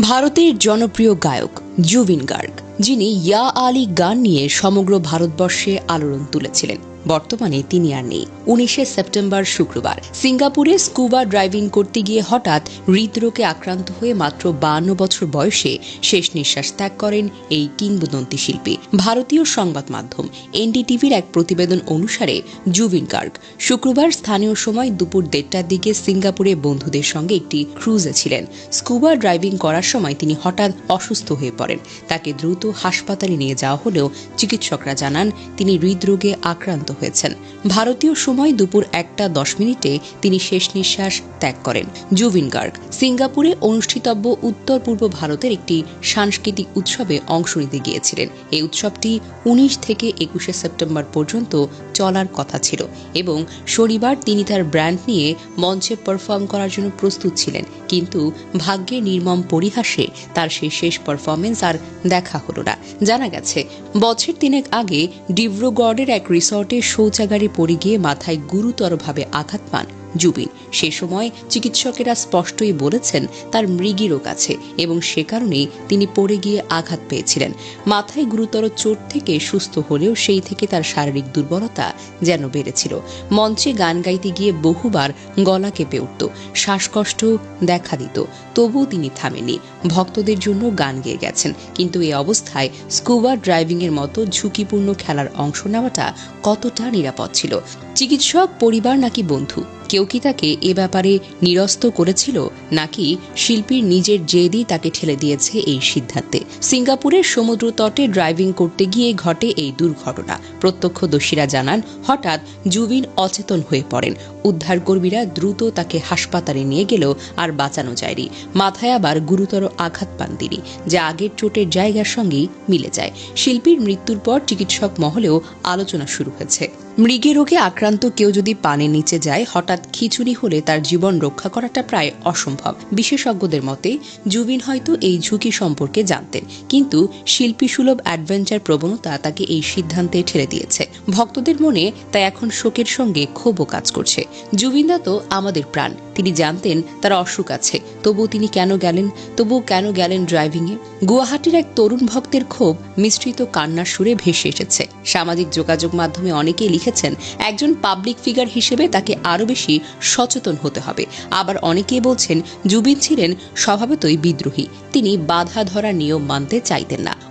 ভারতের জনপ্রিয় গায়ক জুবিন গার্গ যিনি ইয়া আলী গান নিয়ে সমগ্র ভারতবর্ষে আলোড়ন তুলেছিলেন। বর্তমানে তিনি আর নেই। উনিশে সেপ্টেম্বর শুক্রবার সিঙ্গাপুরে স্কুবা ড্রাইভিং করতে গিয়ে হঠাৎ হৃদরোগে আক্রান্ত হয়ে মাত্র বান্ন বছর বয়সে শেষ নিঃশ্বাস ত্যাগ করেন এই কিংবদন্তি শিল্পী। ভারতীয় সংবাদ মাধ্যম এনডিটিভির এক প্রতিবেদন অনুসারে জুবিন গার্গ শুক্রবার স্থানীয় সময় দুপুর দেড়টার দিকে সিঙ্গাপুরে বন্ধুদের সঙ্গে একটি ক্রুজে ছিলেন। স্কুবা ড্রাইভিং করার সময় তিনি হঠাৎ অসুস্থ হয়ে পড়েন। তাকে দ্রুত হাসপাতালে নিয়ে যাওয়া হলেও চিকিৎসকরা জানান, তিনি হৃদরোগে আক্রান্ত হয়েছেন। ভারতীয় সময় দুপুর একটা দশ মিনিটে তিনি শেষ নিঃশ্বাস ত্যাগ করেন। জুবিন গার্গ, সিঙ্গাপুরে অনুষ্ঠিতব্য উত্তর পূর্ব ভারতের একটি সাংস্কৃতিক উৎসবে অংশ নিতে গিয়েছিলেন। এই উৎসবটি উনিশ থেকে একুশে সেপ্টেম্বর পর্যন্ত চলার কথা ছিল এবং শনিবার তিনি তার ব্র্যান্ড নিয়ে মঞ্চে পারফর্ম করার জন্য প্রস্তুত ছিলেন। কিন্তু ভাগ্যের নির্মম পরিহাসে তার সেই শেষ পারফরমেন্স আর দেখা হলো না। জানা গেছে, বছর তিনেক আগে ডিব্রুগড়ের এক রিসর্টে শৌচাগারে পড়ে গিয়ে মাথায় গুরুতরভাবে আঘাত পান জুবিন। সে সময় চিকিৎসকেরা স্পষ্টই বলেছেন, তার মৃগী রোগ আছে এবং সে কারণেই তিনি পড়ে গিয়ে আঘাত পেয়েছিলেন। মাথায় গুরুতর চোট থেকে সুস্থ হলেও সেই থেকে তার শারীরিক দুর্বলতা যেন বেড়েছিল। মঞ্চে গান গাইতে গিয়ে বহুবার গলা কেঁপে উঠত, শ্বাসকষ্ট দেখা দিত, তবুও তিনি থামেনি ভক্তদের জন্য গান গেয়ে গেছেন, কিন্তু এই অবস্থায় স্কুবা ড্রাইভিং এর মতো ঝুঁকিপূর্ণ খেলার অংশ নেওয়াটা কতটা নিরাপদ ছিল? চিকিৎসক, পরিবার নাকি বন্ধু? কেউ কি তাকে এ ব্যাপারে নিরস্ত করেছিল নাকি শিল্পীর নিজের জেদই তাকে ঠেলে দিয়েছে এই সিদ্ধান্তে। সিঙ্গাপুরের সমুদ্র তটে ড্রাইভিং করতে গিয়ে ঘটে এই দুর্ঘটনা। প্রত্যক্ষদর্শীরা জানান, হঠাৎ জুবিন অচেতন হয়ে পড়েন। উদ্ধারকর্মীরা দ্রুত তাকে হাসপাতালে নিয়ে গেলেও আর বাঁচানো যায়নি। মাথায় আবার গুরুতর আঘাত পান তিনি, যা আগের চোটের জায়গার সঙ্গেই মিলে যায়। শিল্পীর মৃত্যুর পর চিকিৎসক মহলেও আলোচনা শুরু হয়েছে। মৃগী রোগে আক্রান্ত কেউ যদি পানের নিচে যায়, হঠাৎ খিচুড়ি হলে তার জীবন রক্ষা করাটা প্রায় অসম্ভব। বিশেষজ্ঞদের মতে, জুবিন হয়তো এই ঝুঁকি সম্পর্কে জানতেন, কিন্তু শিল্পী সুলভ অ্যাডভেঞ্চার প্রবণতা তাকে এই সিদ্ধান্তে ঠেলে দিয়েছে। ভক্তদের মনে তাই এখন শোকের সঙ্গে ক্ষোভও কাজ করছে। জুবিনদা তো আমাদের প্রাণ, তিনি জানতেন তার অসুখ আছে, তবুও তিনি কেন গেলেন তবু কেন গেলেন ড্রাইভিংয়ে? গুয়াহাটির এক তরুণ ভক্তের ক্ষোভ মিশ্রিত কান্নার সুরে ভেসে এসেছে। সামাজিক যোগাযোগ মাধ্যমে অনেকেই লিখেছেন একজন পাবলিক ফিগার হিসেবে তাকে আরও বেশি সচেতন হতে হবে। আবার অনেকেই বলছেন, জুবিন ছিলেন স্বভাবতই বিদ্রোহী। তিনি বাধা ধরা নিয়ম মানতে চাইতেন না।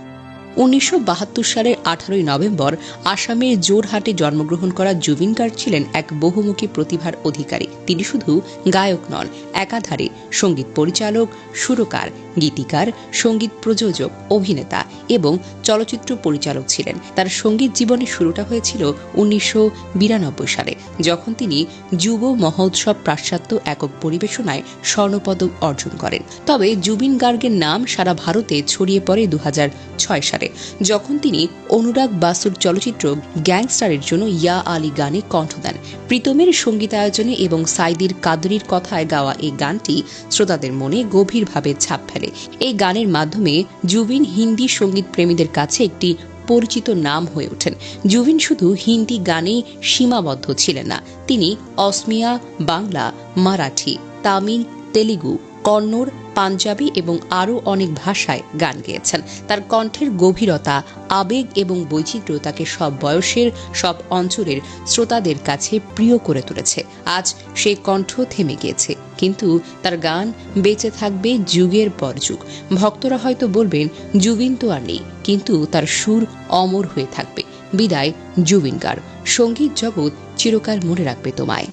উনিশশো বাহাত্তর সালের আঠারোই নভেম্বর আসামের জোরহাটে জন্মগ্রহণ করা জুবিন গার্গ ছিলেন এক বহুমুখী প্রতিভার অধিকারী। তিনি শুধু গায়ক নন, একাধারে সংগীত পরিচালক, সুরকার, গীতিকার, সংগীত প্রযোজক, অভিনেতা এবং চলচ্চিত্র পরিচালক ছিলেন। তার সংগীত জীবনের শুরুটা হয়েছিল উনিশশো বিরানব্বই সালে, যখন তিনি যুব মহোৎসব পাশ্চাত্য একক পরিবেশনায় স্বর্ণপদক অর্জন করেন। তবে জুবিন গার্গের নাম সারা ভারতে ছড়িয়ে পড়ে দু সালে। যখন তিনি অনুরাগ বাসুর চলচ্চিত্র গ্যাংস্টারের জন্য ইয়া আলী গানে কণ্ঠ দেন। প্রীতমের সঙ্গীতায়োজনে এবং সাইদির কাদরির কথায় গাওয়া এই গানটি শ্রোতাদের মনে গভীরভাবে ছাপ ফেলে। এই গানের মাধ্যমে জুবিন হিন্দি সংগীত প্রেমীদের কাছে একটি পরিচিত নাম হয়ে ওঠেন। জুবিন শুধু হিন্দি গানেই সীমাবদ্ধ ছিলেন না, তিনি অসমিয়া, বাংলা, মারাঠি, তামিল, তেলুগু কন্নড়, পাঞ্জাবি এবং আরও অনেক ভাষায় গান গেয়েছেন। তার কণ্ঠের গভীরতা, আবেগ এবং বৈচিত্র্য তাকে সব বয়সের, সব অঞ্চলের শ্রোতাদের কাছে প্রিয় করে তুলেছে। আজ সেই কণ্ঠ থেমে গিয়েছে, কিন্তু তার গান বেঁচে থাকবে যুগের পর যুগ। ভক্তরা হয়তো বলবেন, জুবিন তো আর নেই। কিন্তু তার সুর অমর হয়ে থাকবে। বিদায়, জুবিন গার্গ। সংগীত জগৎ চিরকাল মনে রাখবে তোমায়।